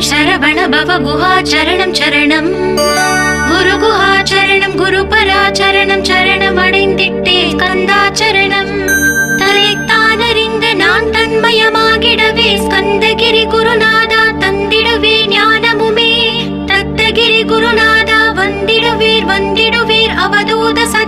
சரவண பவ குஹாச்சரணம் சரணம் குரு குஹாச்சரணம் குரு பராச்சரணம் சரணம் அடைந்திட்டே ஸ்கந்தாச்சரணம் தலைத்தானறிந்த நான் தன்மயமாகிடவே ஸ்கந்தகிரி குருநாதா தந்திடவே ஞானமுமே. தத்தகிரி குருநாதா வந்திடுவீர் வந்திடுவீர் அவதூத சத்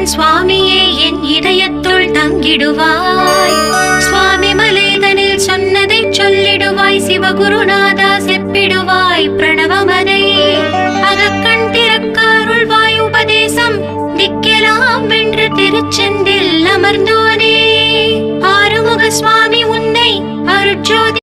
தகப்பன் சுவாமியே என் இதயத்துள் தங்கிடுவாய். சுவாமி மலேதனில் சொன்னதை சொல்லிடுவாய் சிவகுருநாதா செப்பிடுவாய் பிரணவமதை. அகக்கண் திறக்க அருள்வாய் உபதேசம் திக்கெலாம் வென்று திருச்செந்தில் அமர்ந்தோனே. ஆறுமுக சுவாமி